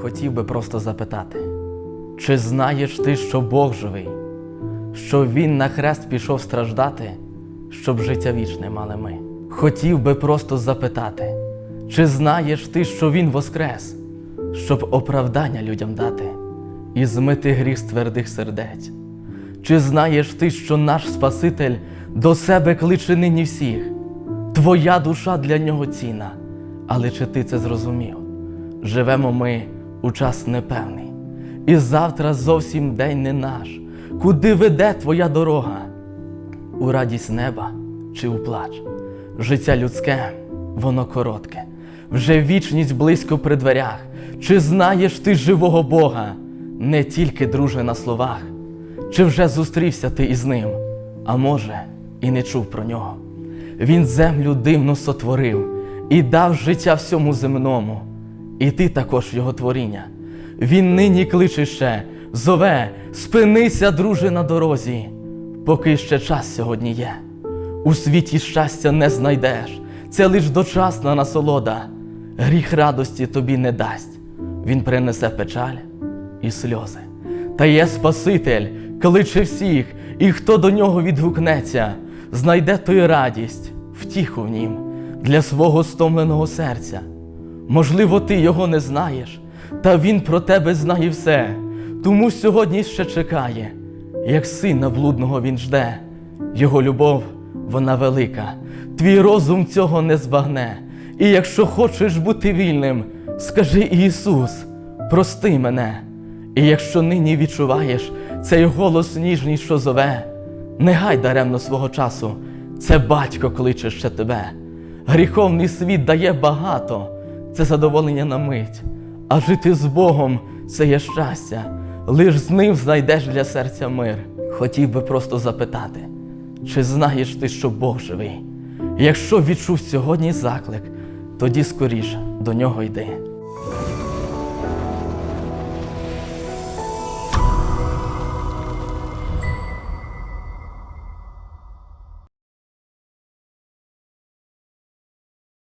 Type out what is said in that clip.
хотів би просто запитати, чи знаєш ти, що Бог живий, що Він на хрест пішов страждати, щоб життя вічне мали ми? Хотів би просто запитати, чи знаєш ти, що Він воскрес, щоб оправдання людям дати і змити гріх з твердих сердець? Чи знаєш ти, що наш Спаситель до себе кличе нині всіх? Твоя душа для нього ціна, але чи ти це зрозумів? Живемо ми у час непевний, і завтра зовсім день не наш. Куди веде твоя дорога? У радість неба чи у плач? Життя людське, воно коротке, вже вічність близько при дверях. Чи знаєш ти живого Бога, не тільки друже на словах? Чи вже зустрівся ти із ним, а може, і не чув про нього? Він землю дивно сотворив і дав життя всьому земному, і ти також його творіння. Він нині кличе ще, зове, спинися, друже, на дорозі, поки ще час сьогодні є. У світі щастя не знайдеш, це лиш дочасна насолода. Гріх радості тобі не дасть, він принесе печаль і сльози. Та є Спаситель, кличе всіх, і хто до нього відгукнеться, знайде той радість, втіху в нім для свого стомленого серця. Можливо, ти його не знаєш, та він про тебе знає все, тому сьогодні ще чекає, як сина блудного він жде. Його любов, вона велика, твій розум цього не збагне. І якщо хочеш бути вільним, скажи Ісус, прости мене. І якщо нині відчуваєш цей голос ніжний, що зове, не гай даремно свого часу, це батько кличе ще тебе. Гріховний світ дає багато, це задоволення на мить, а жити з Богом це є щастя, лиш з ним знайдеш для серця мир. Хотів би просто запитати, чи знаєш ти, що Бог живий? Якщо відчув сьогодні заклик, тоді скоріш до нього йди.